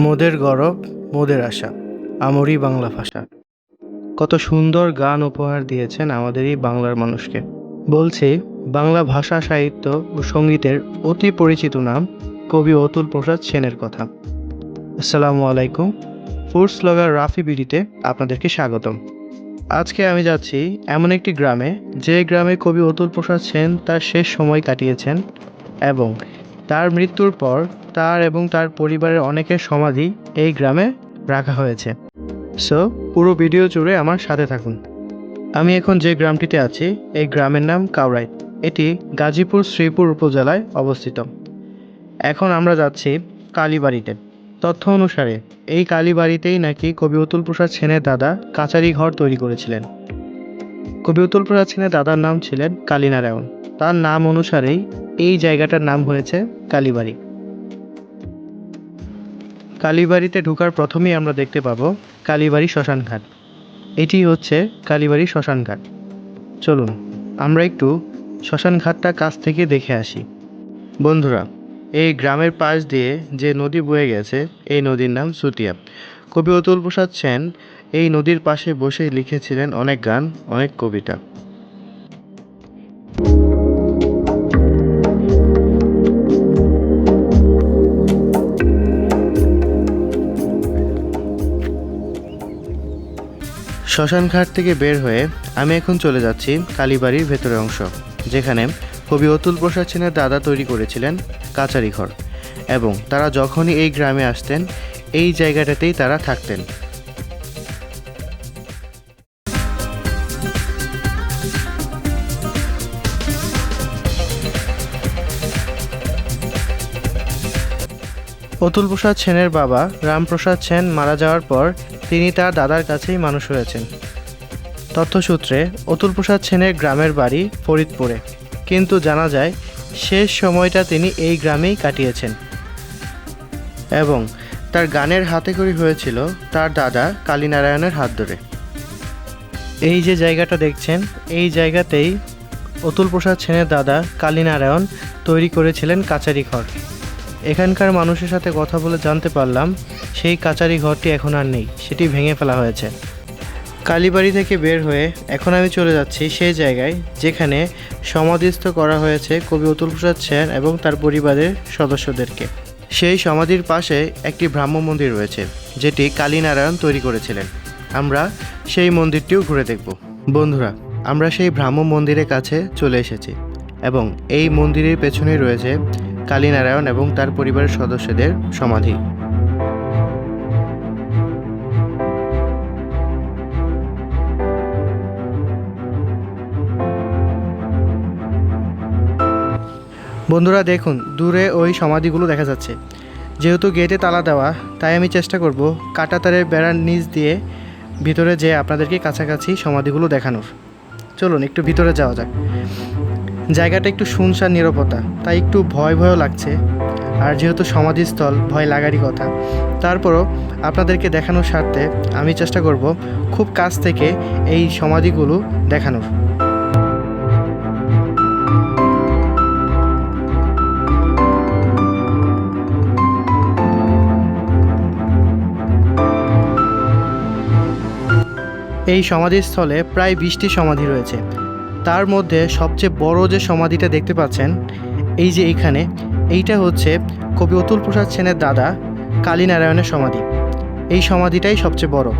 মোদের গরব, মোদের আশা, আমরই বাংলা ভাষা। কত সুন্দর গান উপহার দিয়েছেন আমাদের এই বাংলার মানুষকে। বলছি, বাংলা ভাষা, সাহিত্য ও সঙ্গীতের অতি পরিচিত নাম কবি অতুল প্রসাদ সেনের কথা। আসসালামু আলাইকুম। ফুড স্লগার রাফি বিডিতে আপনাদেরকে স্বাগতম। আজকে আমি যাচ্ছি এমন একটি গ্রামে, যে গ্রামে কবি অতুল প্রসাদ সেন তার শেষ সময় কাটিয়েছেন এবং তার মৃত্যুর পর তার এবং তার পরিবারের অনেকের সমাধি এই গ্রামে রাখা হয়েছে। সো পুরো ভিডিও জুড়ে আমার সাথে থাকুন। আমি এখন যে গ্রামটিতে আছি, এই গ্রামের নাম কাউরাইট এটি গাজীপুর শ্রীপুর উপজেলায় অবস্থিত। এখন আমরা যাচ্ছি কালীবাড়িতে। তথ্য অনুসারে, এই কালীবাড়িতেই নাকি কবি অতুল প্রসাদ সেনের দাদা কাচারি ঘর তৈরি করেছিলেন। কবি অতুল প্রসাদ সেনের দাদার নাম ছিলেন কালীনারায়ণ তার নাম অনুসারেই এই জায়গাটার নাম হয়েছে কালীবাড়ি। কালীবাড়িতে ঢোকার প্রথমেই আমরা দেখতে পাবো কালীবাড়ি শ্মশান ঘাট। এটি হচ্ছে কালীবাড়ি শ্মশান ঘাট। চলুন, আমরা একটু শ্মশান ঘাটটা কাছ থেকে দেখে আসি। বন্ধুরা, এই গ্রামের পাশ দিয়ে যে নদী বয়ে গেছে, এই নদীর নাম সুতিয়া। কবি অতুল প্রসাদ সেন এই নদীর পাশে বসে লিখেছিলেন অনেক গান, অনেক কবিতা। শ্মশান ঘাট থেকে বের হয়ে আমি এখন চলে যাচ্ছি কালীবাড়ির ভেতরের অংশ, যেখানে কবি অতুল প্রসাদ সেনের দাদা তৈরি করেছিলেন কাচারি ঘর এবং তারা যখনই এই গ্রামে আসতেন, এই জায়গাটাতেই তারা থাকতেন। অতুল প্রসাদ সেনের বাবা রামপ্রসাদ সেন মারা যাওয়ার পর তিনি তার দাদার কাছেই মানুষ হয়েছেন। তথ্যসূত্রে অতুল প্রসাদ সেনের গ্রামের বাড়ি ফরিদপুরে। কিন্তু জানা যায়, শেষ সময়টা তিনি এই গ্রামেই কাটিয়েছেন। এবং তার গানের হাতেখড়ি হয়েছিল তার দাদা কালীনারায়ণের হাত ধরে। এই যে জায়গাটা দেখছেন, এই জায়গাতেই অতুল প্রসাদ সেনের দাদা কালীনারায়ণ তৈরি করেছিলেন কাচারি ঘর। এখানকার মানুষের সাথে কথা বলে জানতে পারলাম, সেই কাচারি ঘরটি এখন আর নেই, সেটি ভেঙে ফেলা হয়েছে। কালীবাড়ি থেকে বের হয়ে এখন আমি চলে যাচ্ছি সেই জায়গায়, যেখানে সমাধিস্থ করা হয়েছে কবি অতুল প্রসাদ সেন এবং তার পরিবারের সদস্যদেরকে। সেই সমাধির পাশে একটি ব্রাহ্ম মন্দির রয়েছে, যেটি কালীনারায়ণ তৈরি করেছিলেন। আমরা সেই মন্দিরটিও ঘুরে দেখব। বন্ধুরা, আমরা সেই ব্রাহ্ম মন্দিরের কাছে চলে এসেছি এবং এই মন্দিরের পেছনেই রয়েছে কালীনারায়ণ এবং তার পরিবারের সদস্যদের সমাধি। বন্ধুরা, দেখুন, দূরে ওই সমাধিগুলো দেখা যাচ্ছে। যেহেতু গেটে তালা দেওয়া, তাই আমি চেষ্টা করব কাটাতারের বেড়ার নিচ দিয়ে ভিতরে যেয়ে আপনাদেরকে কাছাকাছি সমাধিগুলো দেখানোর। চলুন, একটু ভিতরে যাওয়া যাক। জায়গাটা একটু শুনশান নিরাপত্তা তাই একটু ভয় ভয়ও লাগছে। আর যেহেতু সমাধিস্থল, ভয় লাগারই কথা। তারপরও আপনাদেরকে দেখানোর স্বার্থে আমি চেষ্টা করব খুব কাছ থেকে এই সমাধিগুলো দেখানোর। এই সমাধিস্থলে প্রায় বিশটি সমাধি রয়েছে। তার মধ্যে সবচেয়ে বড় যে সমাধিটা দেখতে পাচ্ছেন, এই যে এইখানে এইটা হচ্ছে কবি অতুল প্রসাদ সেনের দাদা কালীনারায়ণের সমাধি। এই সমাধিটাই সবচেয়ে বড়।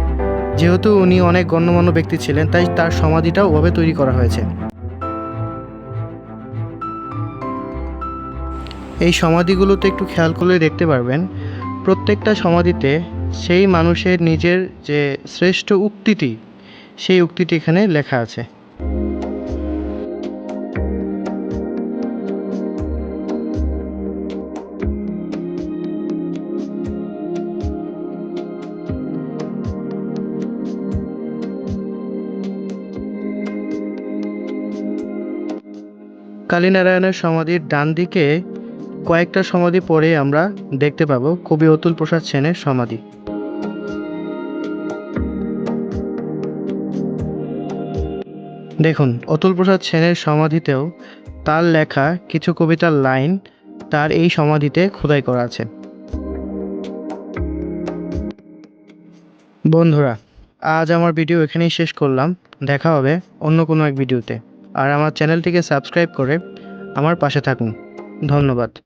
যেহেতু উনি অনেক গণ্যমান্য ব্যক্তি ছিলেন, তাই তার সমাধিটাও ওভাবে তৈরি করা হয়েছে। এই সমাধিগুলোতে একটু খেয়াল করলে দেখতে পারবেন, প্রত্যেকটা সমাধিতে সেই মানুষের নিজের যে শ্রেষ্ঠ উক্তিটি, সেই উক্তিটি এখানে লেখা আছে। কালীনারায়ণের সমাধির ডান দিকে কয়েকটা সমাধি পরে আমরা দেখতে পাবো। কবি অতুল প্রসাদ সেনের সমাধি। দেখুন, অতুল প্রসাদ সেনের সমাধিতেও তার লেখা কিছু কবিতার লাইন তার এই সমাধিতে খোদাই করা আছে। বন্ধুরা, আজ আমার ভিডিও এখানেই শেষ করলাম। দেখা হবে অন্য কোনো এক ভিডিওতে। আর আমার চ্যানেলটিকে সাবস্ক্রাইব করে আমার পাশে থাকুন। ধন্যবাদ।